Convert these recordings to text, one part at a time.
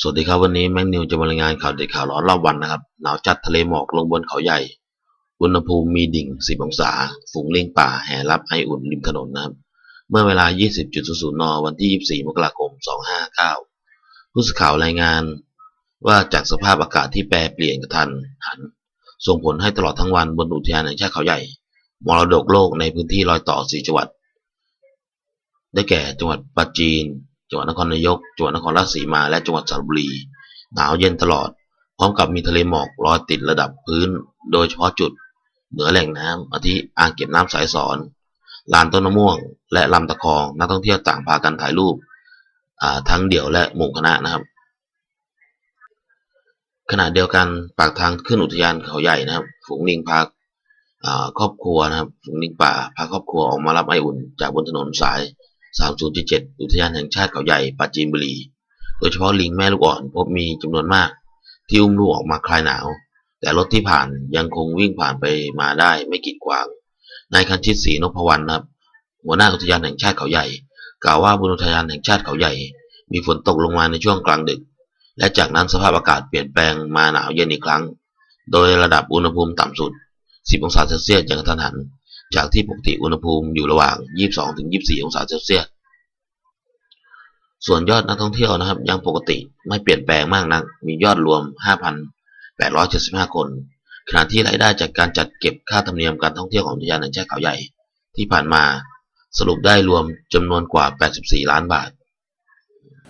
สวัสดีครับวันนี้แม็กนิวจะมารายงานข่าวเด็ดข่าวร้อนรอบวันนะครับหนาวจัดทะเลหมอกลงบนเขาใหญ่ อุณหภูมิมีดิ่ง 10 องศา ฝูงลิงป่าแห่รับไออุ่นริมถนนนะครับ เมื่อเวลา 20.00 น วันที่ 24 มกราคม 259 ผู้สื่อข่าวรายงานว่าจากสภาพอากาศที่แปรเปลี่ยนกระทันหัน ส่งผลให้ตลอดทั้งวันบนอุทยานแห่งชาติเขาใหญ่ มรดกโลกในพื้นที่รอยต่อ 4 จังหวัด ได้แก่จังหวัดปราจีน จังหวัดนครนายก จังหวัดนครราชสีมา และจังหวัดสระบุรี หนาวเย็นตลอด พร้อมกับมีทะเลหมอกลอยติดระดับพื้น โดยเฉพาะจุด เหนือแหล่งน้ำอาทิอ่างเก็บน้ำสายสอน ลานต้นมะม่วง และลำตะคอง นักท่องเที่ยวต่างพากันถ่ายรูปทั้งเดี่ยวและหมู่คณะนะครับ ขณะเดียวกันปากทางขึ้นอุทยานเขาใหญ่นะครับ ฝูงลิงพาอ่าครอบครัวนะครับ ฝูงลิงป่าพาครอบครัวออกมารับไออุ่นจากบนถนนสาย 3077 อุทยานแห่งชาติเขาใหญ่ปราจีนบุรี โดยเฉพาะลิงแม่ลูกอ่อนพบมีจำนวนมาก ที่อุ้มลูกออกมาคลายหนาว แต่รถที่ผ่านยังคงวิ่งผ่านไปมาได้ไม่กีดขวาง นายคันชิตศรีนพวรรณนะครับ หัวหน้าอุทยานแห่งชาติเขาใหญ่ กล่าวว่าบนอุทยานแห่งชาติเขาใหญ่ มีฝนตกลงมาในช่วงกลางดึก และจากนั้นสภาพอากาศเปลี่ยนแปลงมาหนาวเย็นอีกครั้ง โดยระดับอุณหภูมิต่ำสุด 10 องศาเซลเซียสอย่างกระทันหัน จากที่ปกติอุณหภูมิอยู่ระหว่าง 22-24 องศาเซลเซียส ส่วนยอดนักท่องเที่ยวนะครับ ยังปกติไม่เปลี่ยนแปลงมากนัก มียอดรวม 5,875 คน ขณะที่รายได้จากการจัดเก็บค่าธรรมเนียมการท่องเที่ยวของอุทยานแห่งชาติเขาใหญ่ ที่ผ่านมาสรุปได้รวมจำนวนกว่า 84 ล้านบาท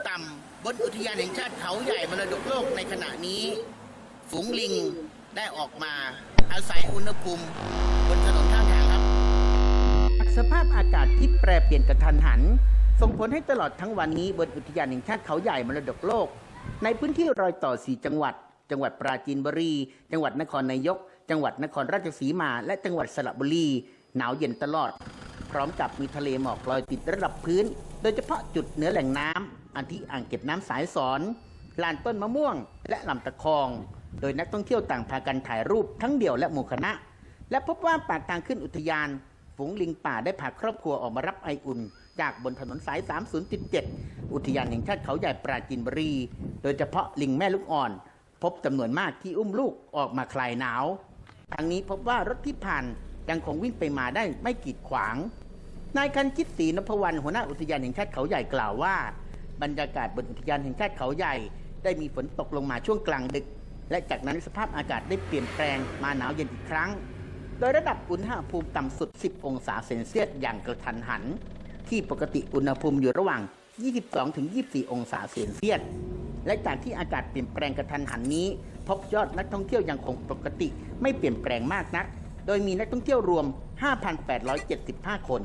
ต่ำบนอุทยานแห่งชาติเขาใหญ่มรดกโลกในขณะนี้ ฝูงลิงได้ออกมาอาศัยอุณหภูมิบนถนนข้าง สภาพอากาศที่แปรเปลี่ยนกระทันหัน ส่งผลให้ตลอดทั้งวันนี้บนอุทยานแห่งชาติเขาใหญ่มรดกโลก ในพื้นที่รอยต่อสีจังหวัด จังหวัดปราจีนบุรี จังหวัดนครนายก จังหวัดนครราชสีมา และจังหวัดสระบุรีหนาวเย็นตลอด พร้อมกับมีทะเลหมอกลอยติดระดับพื้น โดยเฉพาะจุดเหนือแหล่งน้ำอันที่อ่างเก็บน้ำสายสอนลานต้นมะม่วง และลำตะคอง โดยนักท่องเที่ยวต่างพากันถ่ายรูปทั้งเดี่ยวและหมู่คณะ และพบว่าปากทางขึ้นอุทยาน ฝูงลิงป่าได้พาครอบครัวออกมารับไออุ่น จากบนถนนสาย 3017 อุทยานแห่งชาติเขาใหญ่ปราจีนบุรี โดยเฉพาะลิงแม่ลูกอ่อน พบจำนวนมากที่อุ้มลูกออกมาคลายหนาวทางนี้พบว่ารถที่ผ่านยังคงวิ่งไปมาได้ไม่กีดขวาง นายคันชิตศรีนพวรรณหัวหน้าอุทยานแห่งชาติเขาใหญ่กล่าวว่า บรรยากาศบนอุทยานแห่งชาติเขาใหญ่ ได้มีฝนตกลงมาช่วงกลางดึก และจากนั้นสภาพอากาศได้เปลี่ยนแปลงมาหนาวเย็นอีกครั้ง ยระดับอุณหภูมิต่ำสุด 10 องศาเซนเซียสอย่างกระทันหัน ที่ปกติอุณหภูมิอยู่ระหว่าง 22-24 องศาเซนเซียส และจากที่อากาศเปลี่ยนแปลงกระทันหันนี้ พบยอดนักท่องเที่ยวยังคงปกติไม่เปลี่ยนแปลงมากนัก โดยมีนักท่องเที่ยวรวม 5,875 คน